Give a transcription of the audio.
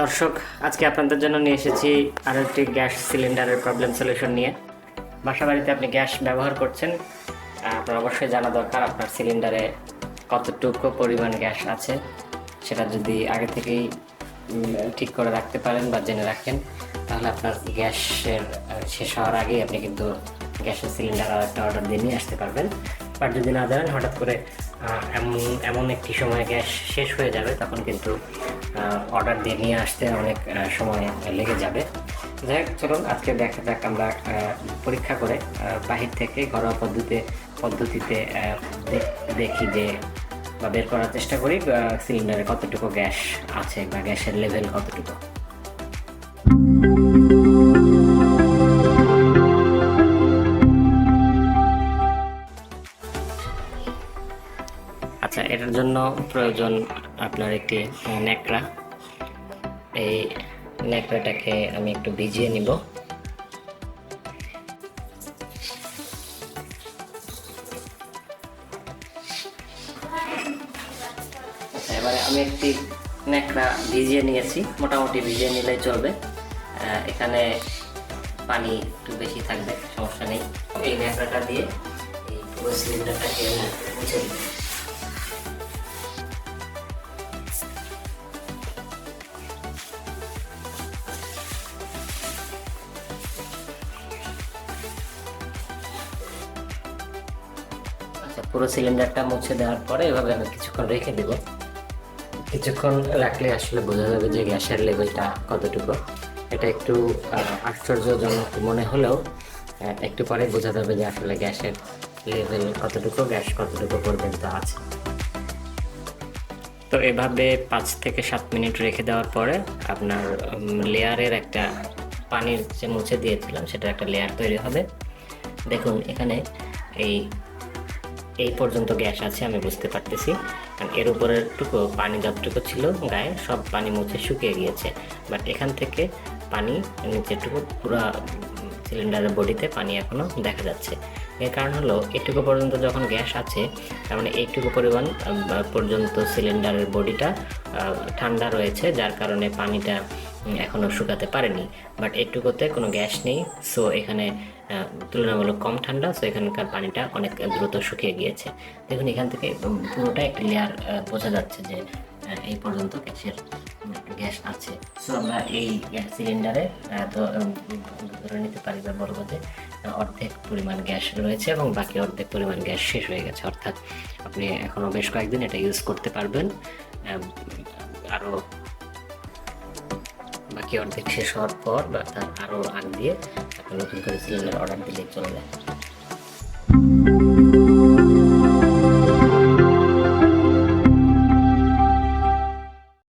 দর্শক, আজকে আপনাদের জন্য নিয়ে এসেছি আরও একটি গ্যাস সিলিন্ডারের প্রবলেম সলিউশন নিয়ে। বাসা বাড়িতে আপনি গ্যাস ব্যবহার করছেন আপনার অবশ্যই জানা দরকার আপনার সিলিন্ডারে কতটুকু পরিমাণ গ্যাস আছে, সেটা যদি আগে থেকেই ঠিক করে রাখতে পারেন বা জেনে রাখেন, তাহলে আপনার গ্যাসের শেষ হওয়ার আগেই আপনি কিন্তু গ্যাসের সিলিন্ডার আর একটা অর্ডার দিয়ে নিয়ে আসতে পারবেন। বাট যদি না জানেন হঠাৎ করে এমন এমন একটি সময় গ্যাস শেষ হয়ে যাবে, তখন কিন্তু অর্ডার দিয়ে নিয়ে আসতে অনেক সময় লেগে যাবে। যাই হোক, চলুন, আজকে দেখা যাক আমরা পরীক্ষা করে বাহির থেকে ঘরোয়া পদ্ধতিতে পদ্ধতিতে দেখি যে, বা বের করার চেষ্টা করি সিলিন্ডারে কতটুকু গ্যাস আছে বা গ্যাসের লেভেল কতটুকু। আচ্ছা এটার জন্য প্রয়োজন আপনার একটি ন্যাকড়া। এই ন্যাকড়াটাকে আমি একটু ভিজিয়ে নিব। এবারে আমি একটি ন্যাকড়া ভিজিয়ে নিয়েছি, মোটামুটি ভিজিয়ে নিলেই চলবে। এখানে পানি একটু বেশি থাকবে, সমস্যা নেই। এই ন্যাকড়াটা দিয়ে এই পুরো সিলিন্ডারটাকে মুছে দিই পুরো সিলিন্ডারটা মুছে দেওয়ার পরে এভাবে আমি কিছুক্ষণ রেখে দেব। কিছুক্ষণ রাখলে আসলে বোঝা যাবে যে গ্যাসের লেভেলটা কতটুকু। এটা একটু আশ্চর্যজনক মনে হলেও একটু পরে বোঝা যাবে যে আসলে গ্যাসের লেভেল কতটুকু, গ্যাস কতটুকু পর্যন্ত আছে। তো এভাবে পাঁচ থেকে সাত মিনিট রেখে দেওয়ার পরে আপনার লেয়ারের একটা পানির যে মুছে দিয়েছিলাম সেটা একটা লেয়ার তৈরি হবে। দেখুন, এখানে এই এই পর্যন্ত গ্যাস আছে, আমি বুঝতে পারতেছি। কারণ এর উপরের টুকু পানি যতটুকু ছিল গায়ে, সব পানি মুছে শুকিয়ে গিয়েছে। বাট এখান থেকে পানি নিচেরটুকু পুরো সিলিন্ডারের বডিতে পানি এখনও দেখা যাচ্ছে। এর কারণ হলো, এটুকু পর্যন্ত যখন গ্যাস আছে, তার মানে এইটুকু পরিমাণ পর্যন্ত সিলিন্ডারের বডিটা ঠান্ডা রয়েছে, যার কারণে পানিটা উম, এখনও শুকাতে পারেনি বাট এটুকুতে কোনো গ্যাস নেই। সো এখানে তুলনামূলক কম ঠান্ডা সো এখানকার পানিটা অনেক দ্রুত শুকিয়ে গিয়েছে। দেখুন এখান থেকে পুরোটা একটা লেয়ার বোঝা যাচ্ছে যে এই পর্যন্ত গ্যাসের গ্যাস আছে। সো আমরা এই গ্যাস সিলিন্ডারে ধরে নিতে পারি বা বলব যে অর্ধেক পরিমাণ গ্যাস রয়েছে এবং বাকি অর্ধেক পরিমাণ গ্যাস শেষ হয়ে গেছে। অর্থাৎ আপনি এখনও বেশ কয়েকদিন এটা ইউজ করতে পারবেন। আরও বাকি অর্ধেক শেষ হওয়ার পর বা তার আরও আগ দিয়ে আপনি নতুন করে সিলিন্ডার অর্ডার দিলে চলে চলবে